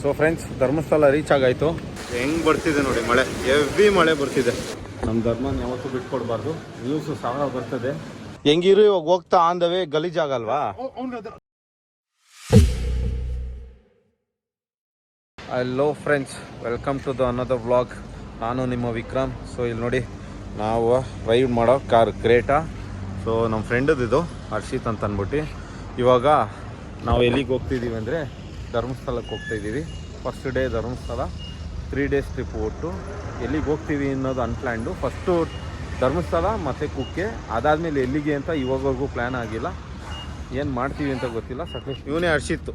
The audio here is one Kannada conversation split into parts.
ಸೊ ಫ್ರೆಂಡ್ಸ್ ಧರ್ಮಸ್ಥಳ ರೀಚ್ ಆಗಾಯ್ತು. ಹೆಂಗ್ ಬರ್ತಿದೆ ನೋಡಿ ಮಳೆ. ಎವ್ರಿ ಮಳೆ ಬರ್ತಿದೆ. ನಮ್ಮ ಧರ್ಮನ ಯಾವತ್ತೂ ಬಿಟ್ಕೊಡ್ಬಾರ್ದು. ನ್ಯೂಸ್ ಸಾವಿರ ಬರ್ತದೆ. ಹೆಂಗಿರು ಇವಾಗ ಹೋಗ್ತಾ on the way ಗಲೀಜಾಗಲ್ವಾ hello friends welcome to the another vlog ನಾನು ನಿಮ್ಮ ವಿಕ್ರಮ್. ಸೊ ಇಲ್ಲಿ ನೋಡಿ ನಾವು ರೈಡ್ ಮಾಡೋ ಕಾರ್ ಕ್ರೇಟಾ ಸೊ ನಮ್ಮ ಫ್ರೆಂಡದ್ದು ಇದು ಹರ್ಷಿತ್ ಅಂತ ಅಂದ್ಬಿಟ್ಟು ಇವಾಗ ನಾವು ಎಲ್ಲಿಗೆ ಹೋಗ್ತಿದ್ದೀವಿ ಅಂದರೆ ಧರ್ಮಸ್ಥಳಕ್ಕೆ ಹೋಗ್ತಾ ಇದ್ದೀವಿ. First day Dharmasthala three days trip ಒಟ್ಟು. ಎಲ್ಲಿಗೆ ಹೋಗ್ತೀವಿ ಅನ್ನೋದು ಅನ್ಪ್ಲ್ಯಾಂಡು ಫಸ್ಟು ಧರ್ಮಸ್ಥಳ ಮತ್ತು ಕುಕ್ಕೆ. ಅದಾದಮೇಲೆ ಎಲ್ಲಿಗೆ ಅಂತ ಇವಾಗವರೆಗೂ ಪ್ಲ್ಯಾನ್ ಆಗಿಲ್ಲ. ಏನು ಮಾಡ್ತೀವಿ ಅಂತ ಗೊತ್ತಿಲ್ಲ. ಸಕಲೇಶ್ ಇವನೇ ಹರ್ಷಿತ್.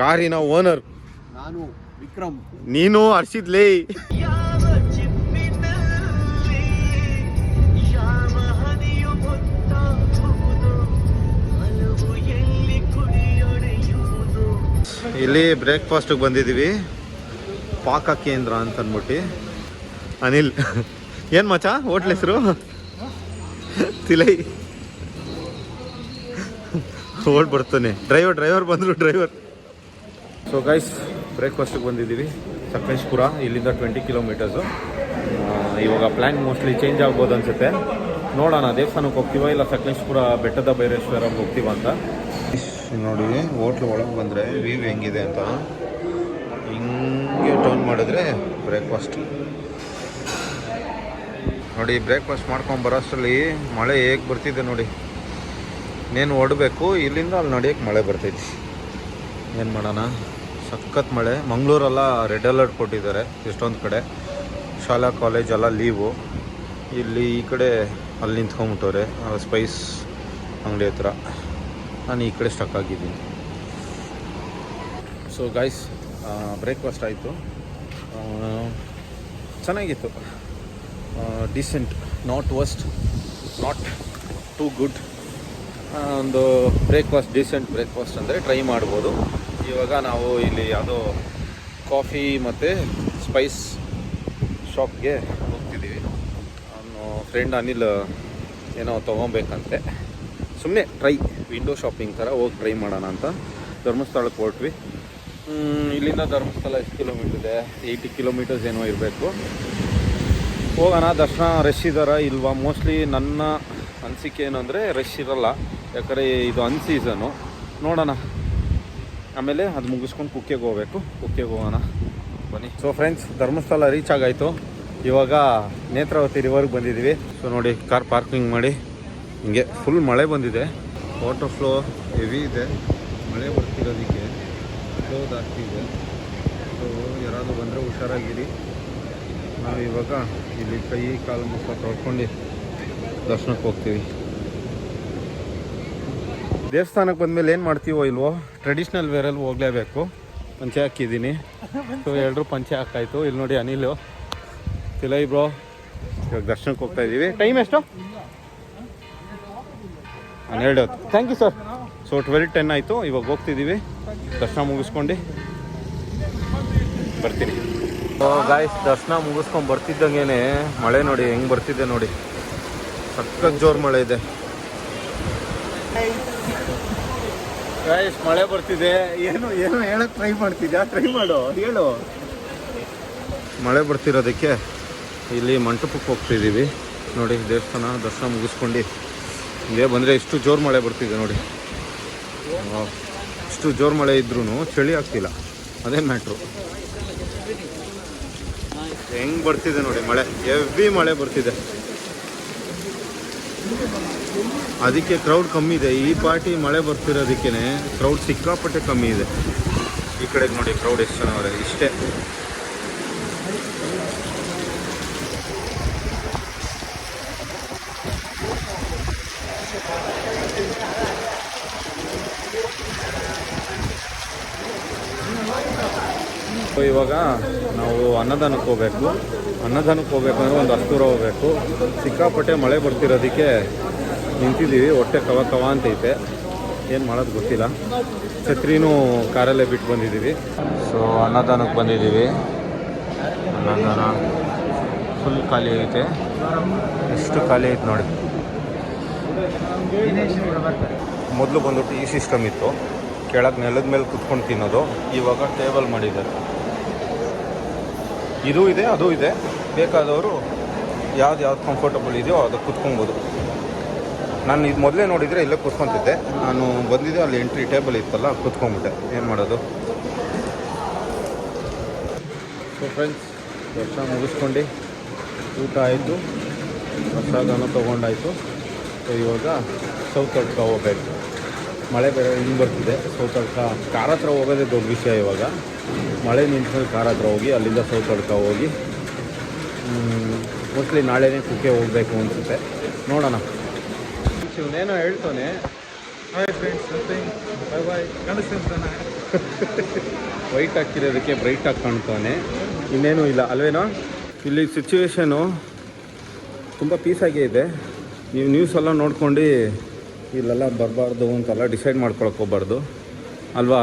ಕಾರಿನ ಓನರ್ ನಾನು ವಿಕ್ರಮ್. ನೀನು ಹರ್ಷಿತ್ ಇಲ್ಲಿ ಬ್ರೇಕ್ಫಾಸ್ಟಿಗೆ ಬಂದಿದ್ದೀವಿ. ಪಾಕ ಕೇಂದ್ರ ಅಂತ ಅಂದ್ಬಿಟ್ಟು. ಅನಿಲ್, ಏನು ಮಚ ಹೋಟ್ಲ್ ಹೆಸರು? ತಿಲೈ. ಓಡ್ ಬರ್ತಾನೆ. ಡ್ರೈವರ್ ಡ್ರೈವರ್ ಬಂದರು ಡ್ರೈವರ್ ಸೊ ಗೈಸ್ ಬ್ರೇಕ್ಫಾಸ್ಟಿಗೆ ಬಂದಿದ್ದೀವಿ. ಸಕಲೇಶ್ಪುರ, ಇಲ್ಲಿಂದ ಟ್ವೆಂಟಿ ಕಿಲೋಮೀಟರ್ಸು ಇವಾಗ ಪ್ಲ್ಯಾನ್ ಮೋಸ್ಟ್ಲಿ ಚೇಂಜ್ ಆಗ್ಬೋದು ಅನ್ಸುತ್ತೆ. ನೋಡೋಣ, ದೇವಸ್ಥಾನಕ್ಕೆ ಹೋಗ್ತೀವ ಇಲ್ಲ ಸಕಲೇಶ್ಪುರ ಬೆಟ್ಟದ ಭೈರೇಶ್ವರ ಹೋಗ್ತೀವ ಅಂತ. ನೋಡಿ, ಹೋಟ್ಲ್ ಒಳಗೆ ಬಂದರೆ ವ್ಯೂ ಹೆಂಗಿದೆ ಅಂತ. ಹಿಂಗೆ ಟರ್ನ್ ಮಾಡಿದ್ರೆ ಬ್ರೇಕ್ಫಾಸ್ಟ್ ನೋಡಿ ಬ್ರೇಕ್ಫಾಸ್ಟ್ ಮಾಡ್ಕೊಂಡು ಬರೋಷ್ಟರಲ್ಲಿ ಮಳೆ ಹೇಗೆ ಬರ್ತಿದೆ ನೋಡಿ. ಇನ್ನೇನು ಹೊಡಬೇಕು ಇಲ್ಲಿಂದ ಅಲ್ಲಿ ನಡಿಯೋಕ್ಕೆ ಮಳೆ ಬರ್ತೈತಿ. ಏನು ಮಾಡೋಣ? ಸಖತ್ ಮಳೆ. ಮಂಗಳೂರೆಲ್ಲ ರೆಡ್ ಅಲರ್ಟ್ ಕೊಟ್ಟಿದ್ದಾರೆ ಎಷ್ಟೊಂದು ಕಡೆ. ಶಾಲಾ ಕಾಲೇಜ್ ಎಲ್ಲ ಲೀವು ಇಲ್ಲಿ ಈ ಕಡೆ ಅಲ್ಲಿ ನಿಂತ್ಕೊಂಬಿಟ್ಟವ್ರೆ ಸ್ಪೈಸ್ ಅಂಗಡಿ ಹತ್ರ. ನಾನು ಈ ಕಡೆ ಸ್ಟಕ್ ಆಗಿದ್ದೀನಿ. ಸೊ ಗೈಸ್ ಬ್ರೇಕ್ಫಾಸ್ಟ್ ಆಯಿತು. ಚೆನ್ನಾಗಿತ್ತು. Decent not worst not too good ಒಂದು ಬ್ರೇಕ್ಫಾಸ್ಟ್ ಡಿಸೆಂಟ್ ಬ್ರೇಕ್ಫಾಸ್ಟ್ ಅಂದರೆ ಟ್ರೈ ಮಾಡ್ಬೋದು. ಇವಾಗ ನಾವು ಇಲ್ಲಿ ಯಾವುದೋ ಕಾಫಿ ಮತ್ತು ಸ್ಪೈಸ್ ಶಾಪ್ಗೆ ಹೋಗ್ತಿದ್ದೀವಿ. ಅವನು ಫ್ರೆಂಡ್ ಅನಿಲ್ ಏನೋ ತೊಗೊಬೇಕಂತೆ. ಸುಮ್ಮನೆ ಟ್ರೈ ವಿಂಡೋ ಶಾಪಿಂಗ್ ಥರ ಹೋಗಿ ಟ್ರೈ ಮಾಡೋಣ ಅಂತ. ಧರ್ಮಸ್ಥಳಕ್ಕೆ ಹೊರಟ್ವಿ. ಇಲ್ಲಿಂದ ಧರ್ಮಸ್ಥಳ ಎಷ್ಟು ಕಿಲೋಮೀಟರ್ ಇದೆ? ಏಯ್ಟಿ ಕಿಲೋಮೀಟರ್ಸ್ ಏನೋ ಇರಬೇಕು. ಹೋಗೋಣ, ದರ್ಶನ ರಶ್ ಇದ್ದಾರ ಇಲ್ವಾ? ಮೋಸ್ಟ್ಲಿ ನನ್ನ ಅನಿಸಿಕೆ ಏನಂದರೆ ರಶ್ ಇರಲ್ಲ. ಯಾಕಂದರೆ ಇದು ಅನ್ಸೀಸನು ನೋಡೋಣ. ಆಮೇಲೆ ಅದು ಮುಗಿಸ್ಕೊಂಡು ಕುಕ್ಕೆಗೆ ಹೋಗ್ಬೇಕು. ಕುಕ್ಕೆಗೆ ಹೋಗೋಣ. ಬನ್ನಿ. ಸೊ ಫ್ರೆಂಡ್ಸ್ ಧರ್ಮಸ್ಥಳ ರೀಚ್ ಆಗಾಯಿತು. ಇವಾಗ ನೇತ್ರಾವತಿ ರಿವರ್ಗೆ ಬಂದಿದ್ದೀವಿ. ಸೊ ನೋಡಿ ಕಾರ್ ಪಾರ್ಕಿಂಗ್ ಮಾಡಿ. ಹಿಂಗೆ ಫುಲ್ ಮಳೆ ಬಂದಿದೆ. ವಾಟರ್ ಫ್ಲೋ ಹೆವಿ ಇದೆ. ಮಳೆ ಬರ್ತಿರೋದಕ್ಕೆ ಫ್ಲೋ ಜಾಸ್ತಿ ಇದೆ. ಸೊ ಯಾರಾದರೂ ಬಂದರೆ ಹುಷಾರಾಗಿರಿ. ನಾವು ಇವಾಗ ಇಲ್ಲಿ ಕೈ, ಕಾಲು ಮುಖ ತೊಳ್ಕೊಂಡು ದರ್ಶನಕ್ಕೆ ಹೋಗ್ತೀವಿ. ದೇವಸ್ಥಾನಕ್ಕೆ ಬಂದಮೇಲೆ ಏನು ಮಾಡ್ತೀವೋ ಇಲ್ವೋ ಟ್ರೆಡಿಷ್ನಲ್ ವೇರಲ್ಲಿ ಹೋಗಲೇಬೇಕು. ಪಂಚೆ ಹಾಕಿದ್ದೀನಿ. ಸೊ ಎಲ್ಲರೂ ಪಂಚೆ ಹಾಕಾಯ್ತು. ಇಲ್ಲಿ ನೋಡಿ ಅನಿಲು. ತಿಲೈ ಬ್ರೋ ಇವಾಗ ದರ್ಶನಕ್ಕೆ ಹೋಗ್ತಾ ಇದ್ದೀವಿ ಟೈಮ್ ಎಷ್ಟು? ಹನ್ನೆರಡು ಹೊತ್ತು. Thank you sir so twelve ten ಆಯಿತು. ಇವಾಗ ಹೋಗ್ತಿದ್ದೀವಿ. ದರ್ಶನ ಮುಗಿಸ್ಕೊಂಡು ಬರ್ತೀನಿ. ಗಾಯ್ಸ್ ದರ್ಶನ ಮುಗಿಸ್ಕೊಂಡು ಬರ್ತಿದ್ದಂಗೆ ಮಳೆ ನೋಡಿ ಹೆಂಗೆ ಬರ್ತಿದೆ ನೋಡಿ. ಸಕ್ಕ ಜೋರು ಮಳೆ ಇದೆ. ಗಾಯ್ಸ್ ಮಳೆ ಬರ್ತಿದೆ. ಏನು ಏನು ಹೇಳಕ್ ಟ್ರೈ ಮಾಡ್ತಿದ್ಯಾ? ಟ್ರೈ ಮಾಡು ಹೇಳು. ಮಳೆ ಬರ್ತಿರೋದಕ್ಕೆ ಇಲ್ಲಿ ಮಂಟಪಕ್ಕೆ ಹೋಗ್ತಿದ್ದೀವಿ. ನೋಡಿ ದೇವಸ್ಥಾನ ದರ್ಶನ ಮುಗಿಸ್ಕೊಂಡು. ಹಿಂಗೆ ಬಂದರೆ ಇಷ್ಟು ಜೋರು ಮಳೆ ಬರ್ತಿದೆ ನೋಡಿ. ಇಷ್ಟು ಜೋರು ಮಳೆ ಇದ್ರೂ ಚಳಿ ಆಗ್ತಿಲ್ಲ. ಅದೇ ಮ್ಯಾಟ್ರು. ಹೆಂಗ್ ಬರ್ತಿದೆ ನೋಡಿ ಮಳೆ. ಎವ್ರಿ ಮಳೆ ಬರ್ತಿದೆ. ಅದಕ್ಕೆ ಕ್ರೌಡ್ ಕಮ್ಮಿ ಇದೆ. ಈ ಪಾರ್ಟಿ ಮಳೆ ಬರ್ತಿರೋದಕ್ಕೆ ಕ್ರೌಡ್ ಸಿಕ್ಕಾಪಟ್ಟೆ ಕಮ್ಮಿ ಇದೆ. ಈ ಕಡೆಗೆ ನೋಡಿ ಕ್ರೌಡ್ ಎಷ್ಟು ಜನ ಇಷ್ಟೇ. ಇವಾಗ ನಾವು ಅನ್ನದಾನಕ್ಕೆ ಹೋಗ್ಬೇಕು. ಅನ್ನದಾನಕ್ಕೆ ಹೋಗ್ಬೇಕಂದ್ರೆ ಒಂದು ಹತ್ತು ದೂರ ಹೋಗ್ಬೇಕು. ಸಿಕ್ಕಾಪಟ್ಟೆ ಮಳೆ ಬರ್ತಿರೋದಕ್ಕೆ ನಿಂತಿದ್ದೀವಿ. ಹೊಟ್ಟೆ ಕವ ಕವ ಅಂತೈತೆ ಏನು ಮಾಡೋದು ಗೊತ್ತಿಲ್ಲ. ಛತ್ರಿನೂ ಕಾರಲ್ಲೇ ಬಿಟ್ಟು ಬಂದಿದ್ದೀವಿ. ಸೊ ಅನ್ನದಾನಕ್ಕೆ ಬಂದಿದ್ದೀವಿ. ಅನ್ನದಾನ ಫುಲ್ ಖಾಲಿ ಐತೆ. ಎಷ್ಟು ಖಾಲಿ ಐತೆ ನೋಡಿ. ಮೊದಲು ಬಂದ್ಬಿಟ್ಟು ಈ ಸಿಸ್ಟಮ್ ಇತ್ತು. ಕೆಳಗೆ ನೆಲದ ಮೇಲೆ ಕುತ್ಕೊಂಡು ತಿನ್ನೋದು. ಇವಾಗ ಟೇಬಲ್ ಮಾಡಿದ್ದಾರೆ. ಇದು ಇದೆ, ಅದು ಇದೆ. ಬೇಕಾದವರು ಯಾವ್ದು ಯಾವ್ದು ಕಂಫರ್ಟಬಲ್ ಇದೆಯೋ ಅದು ಕುತ್ಕೊಬೋದು. ನಾನು ಇದು ಮೊದಲೇ ನೋಡಿದರೆ ಇಲ್ಲೇ ಕೂತ್ಕೊಂತಿದ್ದೆ. ನಾನು ಬಂದಿದ್ದೆ, ಅಲ್ಲಿ ಎಂಟ್ರಿ ಟೇಬಲ್ ಇತ್ತಲ್ಲ ಕೂತ್ಕೊಂಡ್ಬಿಟ್ಟೆ ಏನು ಮಾಡೋದು? ಸೊ ಫ್ರೆಂಡ್ಸ್ ದರ್ಶನ ಮುಗಿಸ್ಕೊಂಡು ಊಟ ಆಯಿತು. ಪ್ರಸಾದನೂ ತೊಗೊಂಡಾಯಿತು. ಸೊ ಇವಾಗ ಸೌತಡ್ಕ ಹೋಗ್ಬೇಕು. ಮಳೆ ಬೇರೆ ಹಿಂಗೆ ಬರ್ತಿದೆ. ಸೌತಡ್ಕ ಕಾರ ಹತ್ರ ಹೋಗೋದೇ ದೊಡ್ಡ ವಿಷಯ ಇವಾಗ. ಮಳೆ ನಿಂತ್ಕೊಂಡು ಕಾರ ಹತ್ರ ಹೋಗಿ ಅಲ್ಲಿಂದ ಸೌತಡ್ಕ ಹೋಗಿ ಮೋಸ್ಟ್ಲಿ ನಾಳೆನೇ ಕುಕ್ಕೆ ಹೋಗಬೇಕು ಅನಿಸುತ್ತೆ. ನೋಡೋಣ. ಇವನೇನೋ ಹೇಳ್ತಾನೆ. ಹಾಯ್ ಫ್ರೆಂಡ್ಸ್ ಬಾಯ್ ಕಾಣಿಸ್ತಾನೆ ವೈಟ್ ಹಾಕಿರೋದಕ್ಕೆ ಬ್ರೈಟ್ ಆಗಿ ಕಾಣ್ತಾನೆ. ಇನ್ನೇನು ಇಲ್ಲ ಅಲ್ವೇನೋ? ಇಲ್ಲಿ ಸಿಚುವೇಶನು ತುಂಬ ಪೀಸಾಗೇ ಇದೆ. ನೀವು ನ್ಯೂಸ್ ಎಲ್ಲ ನೋಡ್ಕೊಂಡು ಇಲ್ಲೆಲ್ಲ ಬರಬಾರ್ದು ಅಂತೆಲ್ಲ ಡಿಸೈಡ್ ಮಾಡ್ಕೊಳಕ್ಕೆ ಹೋಗ್ಬಾರ್ದು. ಅಲ್ವಾ?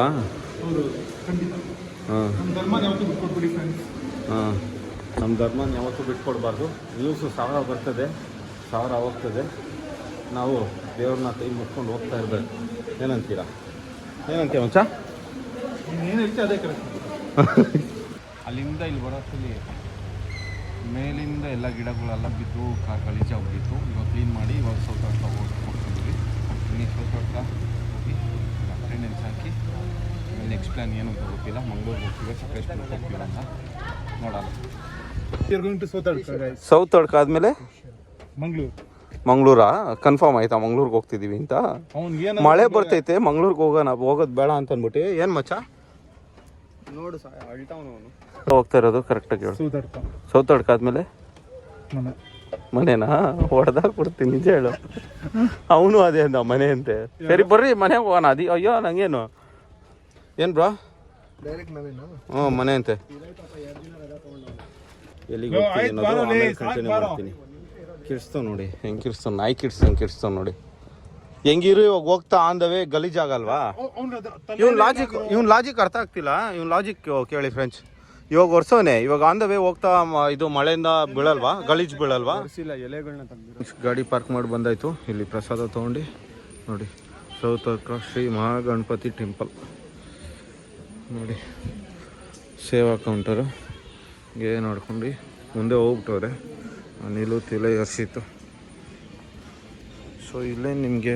ಹಾಂ ಹಾಂ. ನಮ್ಮ ಧರ್ಮ ಯಾವತ್ತೂ ಧರ್ಮನ ಬಿಟ್ಕೊಡ್ಬಾರ್ದು. ನ್ಯೂಸು ಸಾವಿರ ಬರ್ತದೆ ಸಾವಿರ ಹೋಗ್ತದೆ. ನಾವು ದೇವ್ರನ್ನ ಕೈ ಮುಟ್ಕೊಂಡು ಹೋಗ್ತಾ ಇರಬೇಕು. ಏನಂತೀರಾ? ಏನಂತೀಯ ಮಚ್ಚ ಕರೆಕ್ಟ್. ಅಲ್ಲಿಂದ ಇಲ್ಲಿ ಬರೋಷ್ಟರಲ್ಲಿ ಮೇಲಿಂದ ಎಲ್ಲ ಗಿಡಗಳೆಲ್ಲ ಬಿದ್ದು ಕಾ ಹೋಗಿತ್ತು. ಇವಾಗ ಕ್ಲೀನ್ ಮಾಡಿ ಇವಾಗ ಸ್ವಲ್ಪ ಹೋಗಿ ಹೋಗ್ತಿದ್ವಿ ಸ್ವಲ್ಪ ಸೌತಡ್ಕ ಹೋಗಿ ಅಟೆಂಡೆನ್ಸ್ ಹಾಕಿ ನೆಕ್ಸ್ಟ್ ಪ್ಲ್ಯಾನ್ ಏನು ಅಂತ ಗೊತ್ತಿಲ್ಲ. ಮಂಗಳೂರಿಗೆ ಹೋಗ್ತೀವಿ ಸಕಲೇಶ್ಪುರಕ್ಕೆ ಹೋಗ್ತೀವಿ ಅಂತ ನೋಡೋಣ. ಸೌತ್ ಆದಮೇಲೆ? ಮಂಗಳೂರು. ಮಂಗಳೂರಾ? ಕನ್ಫರ್ಮ್ ಆಯ್ತಾ ಮಂಗ್ಳೂರಿಗೆ ಹೋಗ್ತಿದೀವಿ ಅಂತ? ಮಳೆ ಬರ್ತೈತೆ ಮಂಗ್ಳೂರಿಗೆ ಹೋಗೋಣ ಹೋಗೋದು ಬೇಡ ಅಂತ ಅಂದ್ಬಿಟ್ಟು. ಏನು ಮಚ್ಚ? ನೋಡು ಅಳ್ತಾವನು ಅವನು. ಹೋಗ್ತಾ ಇರೋದು ಕರೆಕ್ಟಾಗಿ ಹೇಳು. ಸೌತ್ ಅಡ್ಕ ಆದ್ಮೇಲೆ? ಮನೆ. ಮನೆನಾ? ಹೊಡೆದಾಗ ಕೊಡ್ತೀನಿ ನಿಜ ಹೇಳು. ಅವನು ಅದೇ ಅಂದ ಮನೆ ಅಂತೆ. ಸರಿ ಬರ್ರಿ ಮನೆಗೆ ಹೋಗೋಣ. ಅದಿ ಅಯ್ಯೋ ನಂಗೇನು? ಏನು ಬ್ರೋ? ಡೈರೆಕ್ಟ್ ಹ್ಞೂ ಮನೆ ಅಂತೆ. ಎಲ್ಲಿಗೆ ಹೋಗ್ತೀನಿ ಅನ್ನೋದು ಆಮೇಲೆ ಕಂಟಿನ್ಯೂ ಮಾಡ್ತೀನಿ. ನೋಡಿ ಹೆಂಗೆ ಕಿರ್ಸ್ತಾವ ನಾಯಿ ಕಿರ್ಸ್ತಾವ ಕಿರ್ಸ್ತಾವ ನೋಡಿ. ಹೆಂಗಿರು ಇವಾಗ ಹೋಗ್ತಾ ವೇ ಗಲೀಜಾಗಲ್ವಾ? ಆಗಲ್ವಾ ಇವ್ನ ಲಾಜಿಕ್ ಇವ್ನ ಲಾಜಿಕ್ ಅರ್ಥ ಆಗ್ತಿಲ್ಲ. ಇವ್ನ ಲಾಜಿಕ್ ಕೇಳಿ ಫ್ರೆಂಡ್ಸ್ ಇವಾಗ ಒರ್ಸೋನೆ. ಇವಾಗ ಆನ್ ದ ವೇ ಹೋಗ್ತಾ ಮ- ಇದು ಮಳೆಯಿಂದ ಬೀಳಲ್ವಾ? ಗಲೀಜ್ ಬೀಳಲ್ವಾ? ಗಾಡಿ ಪಾರ್ಕ್ ಮಾಡಿ ಬಂದಾಯ್ತು. ಇಲ್ಲಿ ಪ್ರಸಾದ ತಗೊಂಡು. ನೋಡಿ ಸೌತಕ್ಕ ಶ್ರೀ ಮಹಾಗಣಪತಿ ಟೆಂಪಲ್ ನೋಡಿ ಸೇವಾ ಕೌಂಟರು ಹೀಗೆ ನೋಡ್ಕೊಂಡು ಮುಂದೆ ಹೋಗ್ಬಿಟ್ಟವ್ರೆ. ನೀಲು ತಿಲೆ ಹರ್ಷಿತು ಸೊ ಇಲ್ಲೇ ನಿಮಗೆ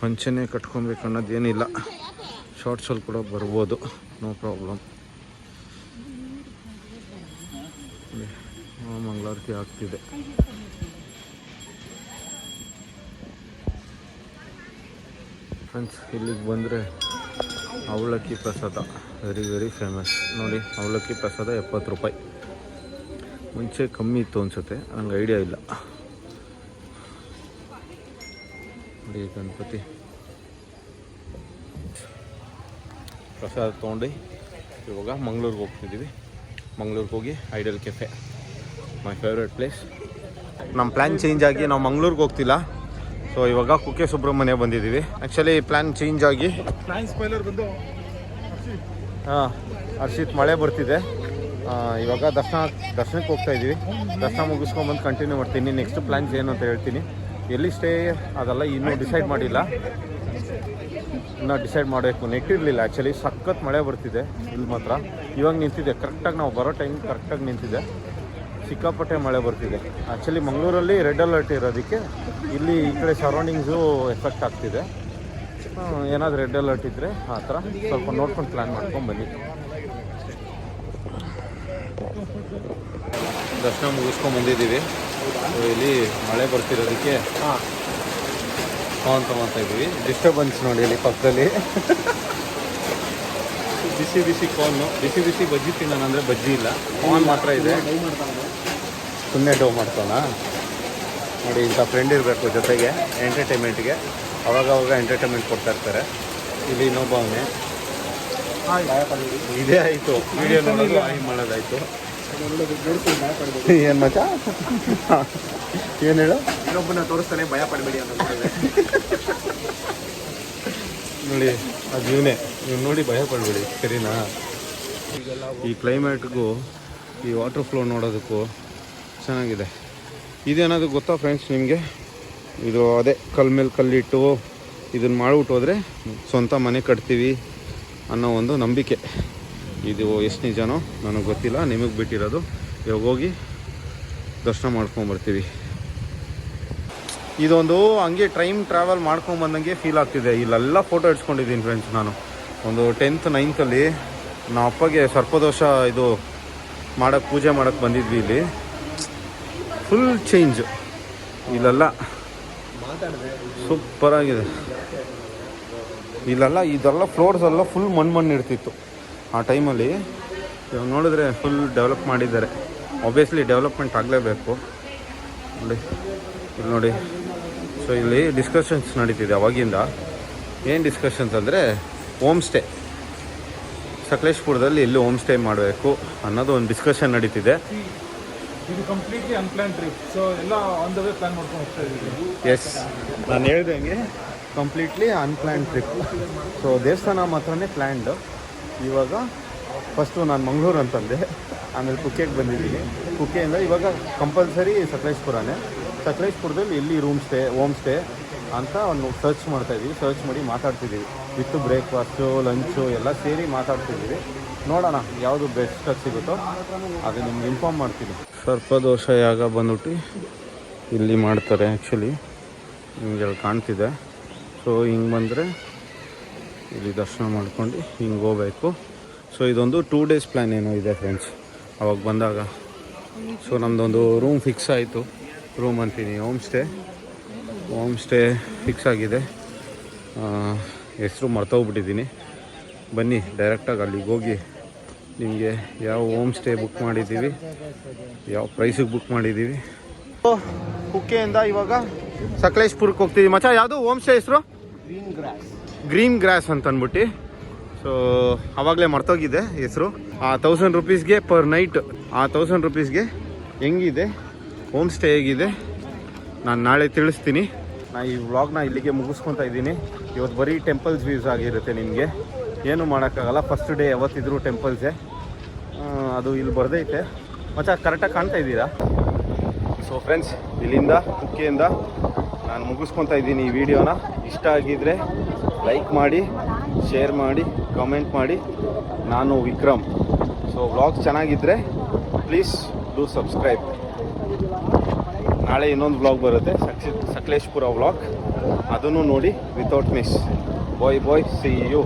ಪಂಚನೆ ಕಟ್ಕೊಬೇಕು ಅನ್ನೋದೇನಿಲ್ಲ. ಶಾರ್ಟ್ಸಲ್ಲಿ ಕೂಡ ಬರ್ಬೋದು. ನೋ ಪ್ರಾಬ್ಲಮ್ ಮಂಗಳಾರತಿ ಆಗ್ತಿದೆ. ಫ್ರೆಂಡ್ಸ್ ಇಲ್ಲಿಗೆ ಬಂದರೆ ಅವಲಕ್ಕಿ ಪ್ರಸಾದ. ವೆರಿ ವೆರಿ ಫೇಮಸ್ ನೋಡಿ, ಅವಲಕ್ಕಿ ಪ್ರಸಾದ ಎಪ್ಪತ್ತು ರೂಪಾಯಿ. ಮುಂಚೆ ಕಮ್ಮಿ ಇತ್ತು ಅನ್ಸುತ್ತೆ. ನಂಗೆ ಐಡಿಯಾ ಇಲ್ಲ. ನೋಡಿ ಗಣಪತಿ. ಪ್ರಸಾದ ತೊಗೊಂಡು ಇವಾಗ ಮಂಗ್ಳೂರಿಗೆ ಹೋಗ್ತಿದ್ದೀವಿ. ಮಂಗ್ಳೂರಿಗೆ ಹೋಗಿ Ideal Cafe my favourite place. ನಮ್ಮ ಪ್ಲ್ಯಾನ್ ಚೇಂಜ್ ಆಗಿ ನಾವು ಮಂಗ್ಳೂರಿಗೆ ಹೋಗ್ತಿಲ್ಲ. ಸೊ ಇವಾಗ ಕುಕ್ಕೆ ಸುಬ್ರಹ್ಮಣ್ಯ ಬಂದಿದ್ದೀವಿ. ಆ್ಯಕ್ಚುಲಿ ಪ್ಲ್ಯಾನ್ ಚೇಂಜ್ ಆಗಿ ಹಾಂ ಹರ್ಷಿತ್ ಮಳೆ ಬರ್ತಿದೆ. ಇವಾಗ ದರ್ಶನ ದರ್ಶನಕ್ಕೆ ಹೋಗ್ತಾ ಇದ್ದೀವಿ ದರ್ಶನ ಮುಗಿಸ್ಕೊಂಬಂದು ಕಂಟಿನ್ಯೂ ಮಾಡ್ತೀನಿ. ನೆಕ್ಸ್ಟ್ ಪ್ಲ್ಯಾನ್ಸ್ ಏನು ಅಂತ ಹೇಳ್ತೀನಿ. ಎಲ್ಲಿ ಸ್ಟೇ ಅದೆಲ್ಲ ಇನ್ನೂ ಡಿಸೈಡ್ ಮಾಡಿಲ್ಲ. ಇನ್ನೂ ಡಿಸೈಡ್ ಮಾಡಬೇಕು. ನೆಟ್ಟಿರಲಿಲ್ಲ ಆ್ಯಕ್ಚುಲಿ ಸಖತ್ ಮಳೆ ಬರ್ತಿದೆ ಇಲ್ಲಿ ಮಾತ್ರ. ಇವಾಗ ನಿಂತಿದೆ. ಕರೆಕ್ಟಾಗಿ ನಾವು ಬರೋ ಟೈಮ್ ಕರೆಕ್ಟಾಗಿ ನಿಂತಿದೆ. ಸಿಕ್ಕಾಪಟ್ಟೆ ಮಳೆ ಬರ್ತಿದೆ. ಆ್ಯಕ್ಚುಲಿ ಮಂಗಳೂರಲ್ಲಿ ರೆಡ್ ಅಲರ್ಟ್ ಇರೋದಕ್ಕೆ ಇಲ್ಲಿ ಈ ಕಡೆ ಸರೌಂಡಿಂಗ್ಸು ಎಫೆಕ್ಟ್ ಆಗ್ತಿದೆ. ಏನಾದರೂ ರೆಡ್ ಅಲರ್ಟ್ ಇದ್ದರೆ ಆ ಥರ ಸ್ವಲ್ಪ ನೋಡ್ಕೊಂಡು ಪ್ಲ್ಯಾನ್ ಮಾಡ್ಕೊಂಡು ಬನ್ನಿ. ದರ್ಶನ ಮುಗಿಸ್ಕೊಂಡು ಬಂದಿದ್ದೀವಿ. ಇಲ್ಲಿ ಮಳೆ ಬರ್ತಿರೋದಕ್ಕೆ ಫೋನ್ ತೊಗೊತಾ ಇದ್ದೀವಿ. ಡಿಸ್ಟರ್ಬೆನ್ಸ್ ನೋಡಿ ಇಲ್ಲಿ ಪಕ್ಕದಲ್ಲಿ. ಬಿಸಿ ಬಿಸಿ ಕೋನು ಬಿಸಿ ಬಿಸಿ ಬಜ್ಜಿ ತಿನ್ನೋಣ ಅಂದರೆ ಬಜ್ಜಿ ಇಲ್ಲ. ಫೋನ್ ಮಾತ್ರ ಇದೆ. ಸುಮ್ಮನೆ ಡೋ ಮಾಡ್ತಾನ? ನೋಡಿ ಇಂಥ ಫ್ರೆಂಡ್ ಇರಬೇಕು ಜೊತೆಗೆ ಎಂಟರ್ಟೈನ್ಮೆಂಟ್ಗೆ ಅವಾಗ ಅವಾಗ ಎಂಟರ್ಟೈನ್ಮೆಂಟ್ ಕೊಡ್ತಾ ಇರ್ತಾರೆ. ಇಲ್ಲಿ ಇನ್ನೊಬ್ಬ ಅವನೇ. ಇದೇ ಆಯಿತು. ವಿಡಿಯೋ ನೋಡೋದು ಆಯ್ ಮಾಡೋದಾಯಿತು. ಏನು ಮಚ್ಚ ಏನು ಹೇಳು? ಇನ್ನೊಬ್ಬನ ತೋರಿಸ್ತಾನೆ ಭಯ ಪಡಬೇಡಿ ಅಂತ ನೋಡಿ ಅದು ಇವನೇ ನೀವು ನೋಡಿ ಭಯ ಪಡಬೇಡಿ ಸರಿನಾ? ಈ ಕ್ಲೈಮೇಟ್ಗೂ ಈ ವಾಟರ್ ಫ್ಲೋ ನೋಡೋದಕ್ಕೂ ಚೆನ್ನಾಗಿದೆ. ಇದೇನಾದ್ರು ಗೊತ್ತಾ ಫ್ರೆಂಡ್ಸ್ ನಿಮಗೆ? ಇದು ಅದೇ ಕಲ್ ಮೇಲೆ ಕಲ್ಲಿಟ್ಟು ಇದನ್ನು ಮಾಡಿಬಿಟ್ಟು ಹೋದರೆ ಸ್ವಂತ ಮನೆ ಕಟ್ತೀವಿ ಅನ್ನೋ ಒಂದು ನಂಬಿಕೆ. ಇದು ಎಷ್ಟು ನಿಜನೋ ನನಗೆ ಗೊತ್ತಿಲ್ಲ. ನಿಮಗೆ ಬಿಟ್ಟಿರೋದು. ಇವಾಗ ಹೋಗಿ ದರ್ಶನ ಮಾಡ್ಕೊಂಬರ್ತೀವಿ ಇದೊಂದು ಹಂಗೆ ಟ್ರೈನ್ ಟ್ರಾವೆಲ್ ಮಾಡ್ಕೊಂಬಂದಂಗೆ ಫೀಲ್ ಆಗ್ತಿದೆ. ಇಲ್ಲೆಲ್ಲ ಫೋಟೋ ಇಡ್ಸ್ಕೊಂಡಿದ್ದೀನಿ ಫ್ರೆಂಡ್ಸ್ ನಾನು. ಒಂದು ಟೆಂತ್ ನೈನ್ತಲ್ಲಿ ನಮ್ಮ ಅಪ್ಪಗೆ ಸರ್ಪದೋಷ ಇದು ಮಾಡೋಕ್ಕೆ ಪೂಜೆ ಮಾಡೋಕ್ಕೆ ಬಂದಿದ್ವಿ ಇಲ್ಲಿ. ಫುಲ್ ಚೇಂಜ್ ಇಲ್ಲೆಲ್ಲ ಸೂಪರಾಗಿದೆ ಇಲ್ಲೆಲ್ಲ ಇದೆಲ್ಲ ಫ್ಲೋರ್ಸ್ ಎಲ್ಲ ಫುಲ್ ಮಣ್ಣು ಮಣ್ಣು ಇರ್ತಿತ್ತು ಆ ಟೈಮಲ್ಲಿ ಇವಾಗ ನೋಡಿದ್ರೆ ಫುಲ್ ಡೆವಲಪ್ ಮಾಡಿದ್ದಾರೆ. ಒಬ್ವಿಯಸ್ಲಿ ಡೆವಲಪ್ಮೆಂಟ್ ಆಗಲೇಬೇಕು. ನೋಡಿ ಇಲ್ಲಿ ನೋಡಿ. ಸೊ ಇಲ್ಲಿ ಡಿಸ್ಕಷನ್ಸ್ ನಡೀತಿದೆ ಅವಾಗಿಂದ. ಏನು ಡಿಸ್ಕಷನ್ಸ್ ಅಂದರೆ ಹೋಮ್ ಸ್ಟೇ ಸಕಲೇಶ್ಪುರದಲ್ಲಿ ಎಲ್ಲಿ ಹೋಮ್ ಸ್ಟೇ ಮಾಡಬೇಕು ಅನ್ನೋದು ಒಂದು ಡಿಸ್ಕಷನ್ ನಡೀತಿದೆ. ಇದು ಕಂಪ್ಲೀಟ್ಲಿ ಅನ್ಪ್ಲಾನ್ ಟ್ರಿಪ್ ಸೊ ಎಲ್ಲ ಆನ್ ದ ವೇ ಪ್ಲಾನ್ ಮಾಡ್ಕೊಂಡು ಹೋಗ್ತಾ ಇದ್ದೀವಿ. ಎಸ್ ನಾನು ಹೇಳ್ದಂಗೆ ಕಂಪ್ಲೀಟ್ಲಿ ಅನ್ಪ್ಲ್ಯಾನ್ ಟ್ರಿಪ್ ಸೊ ದೇವಸ್ಥಾನ ಮಾತ್ರನೇ ಪ್ಲ್ಯಾಂಡ್ ಇವಾಗ ಫಸ್ಟು ನಾನು ಮಂಗಳೂರು ಅಂತಂದೆ. ಆಮೇಲೆ ಕುಕ್ಕೆಗೆ ಬಂದಿದ್ದೀನಿ. ಕುಕ್ಕೆಯಿಂದ ಇವಾಗ ಕಂಪಲ್ಸರಿ ಸಕಲೇಶ್ಪುರನೇ. ಸಕಲೇಶ್ಪುರದಲ್ಲಿ ಎಲ್ಲಿ ರೂಮ್ ಸ್ಟೇ ಹೋಮ್ ಸ್ಟೇ ಅಂತ ಒಂದು ಸರ್ಚ್ ಮಾಡ್ತಾಯಿದ್ದೀವಿ ಸರ್ಚ್ ಮಾಡಿ ಮಾತಾಡ್ತಿದ್ದೀವಿ. ವಿತ್ ಬ್ರೇಕ್ಫಾಸ್ಟು ಲಂಚು ಎಲ್ಲ ಸೇರಿ ಮಾತಾಡ್ತಿದ್ದೀವಿ. ನೋಡೋಣ ಯಾವುದು ಬೆಸ್ಟಾಗಿ ಸಿಗುತ್ತೋ, ಅದು ನಿಮ್ಗೆ ಇನ್ಫಾರ್ಮ್ ಮಾಡ್ತೀನಿ. ಸರ್ಪದೋಷ ಯಾಗ ಬಂದ್ಬಿಟ್ಟು ಇಲ್ಲಿ ಮಾಡ್ತಾರೆ ಆ್ಯಕ್ಚುಲಿ ನಿಮಗೆ ಕಾಣ್ತಿದೆ. ಸೊ ಹಿಂಗೆ ಬಂದರೆ ಇಲ್ಲಿ ದರ್ಶನ ಮಾಡ್ಕೊಂಡು ಹಿಂಗೆ ಹೋಗ್ಬೇಕು. ಸೊ ಇದೊಂದು ಟೂ ಡೇಸ್ ಪ್ಲ್ಯಾನ್ ಏನೋ ಇದೆ ಫ್ರೆಂಡ್ಸ್ ಅವಾಗ ಬಂದಾಗ. ಸೊ ನಮ್ಮದೊಂದು ರೂಮ್ ಫಿಕ್ಸ್ ಆಯಿತು. ರೂಮ್ ಅಂತೀನಿ home stay home stay fix ಆಗಿದೆ. ಹೆಸರು ಮರ್ತೋಗ್ಬಿಟ್ಟಿದ್ದೀನಿ. ಬನ್ನಿ ಡೈರೆಕ್ಟಾಗಿ ಅಲ್ಲಿಗೆ ಹೋಗಿ ನಿಮಗೆ ಯಾವ ಹೋಮ್ ಸ್ಟೇ ಬುಕ್ ಮಾಡಿದ್ದೀವಿ, ಯಾವ ಪ್ರೈಸಿಗೆ ಬುಕ್ ಮಾಡಿದ್ದೀವಿ. ಕುಕ್ಕೆಯಿಂದ ಇವಾಗ ಸಕಲೇಶ್ಪುರಕ್ಕೆ ಹೋಗ್ತೀವಿ. ಮಚ್ಚ, ಯಾವುದು ಹೋಮ್ ಸ್ಟೇ ಹೆಸರು? ಗ್ರೀನ್ ಗ್ರಾಸ್ ಅಂತ ಅಂದ್ಬಿಟ್ಟು ಸೊ ಆವಾಗಲೇ ಮರ್ತೋಗಿದೆ ಹೆಸರು. ಆ ತೌಸಂಡ್ ರುಪೀಸ್ಗೆ ಪರ್ ನೈಟ್ ಆ ತೌಸಂಡ್ ರುಪೀಸ್ಗೆ ಹೆಂಗಿದೆ? ಹೋಮ್ ಸ್ಟೇ ಹೇಗಿದೆ? ನಾನು ನಾಳೆ ತಿಳಿಸ್ತೀನಿ. ನಾ ಈ ವ್ಲಾಗ್ನ ಇಲ್ಲಿಗೆ ಮುಗಿಸ್ಕೊತ ಇದ್ದೀನಿ. ಇವತ್ತು ಬರೀ ಟೆಂಪಲ್ಸ್ ವ್ಯೂಸ್ ಆಗಿರುತ್ತೆ ನಿಮಗೆ. ಏನು ಮಾಡೋಕ್ಕಾಗಲ್ಲ. ಫಸ್ಟ್ ಡೇ ಯಾವತ್ತಿದ್ರು ಟೆಂಪಲ್ಸೇ ಅದು ಇಲ್ಲಿ ಬರ್ದೈತೆ. ಮತ್ತೆ ಕರೆಕ್ಟಾಗಿ ಕಾಣ್ತಾ ಇದ್ದೀರಾ? ಸೊ ಫ್ರೆಂಡ್ಸ್ ಇಲ್ಲಿಂದ, ಕುಕ್ಕೆಯಿಂದ ನಾನು ಮುಗಿಸ್ಕೊತಾ ಇದ್ದೀನಿ ಈ ವಿಡಿಯೋನ ಇಷ್ಟ ಆಗಿದ್ದರೆ ಲೈಕ್ ಮಾಡಿ ಶೇರ್ ಮಾಡಿ ಕಮೆಂಟ್ ಮಾಡಿ. ನಾನು ವಿಕ್ರಮ್. ಸೊ ವ್ಲಾಗ್ ಚೆನ್ನಾಗಿದ್ದರೆ ಪ್ಲೀಸ್ ಡೂ ಸಬ್ಸ್ಕ್ರೈಬ್ ನಾಳೆ ಇನ್ನೊಂದು ವ್ಲಾಗ್ ಬರುತ್ತೆ. ಸಕ್ಸಿ, ಸಕಲೇಶ್ಪುರ ವ್ಲಾಗ್ ಅದನ್ನು ನೋಡಿ without miss bye bye see you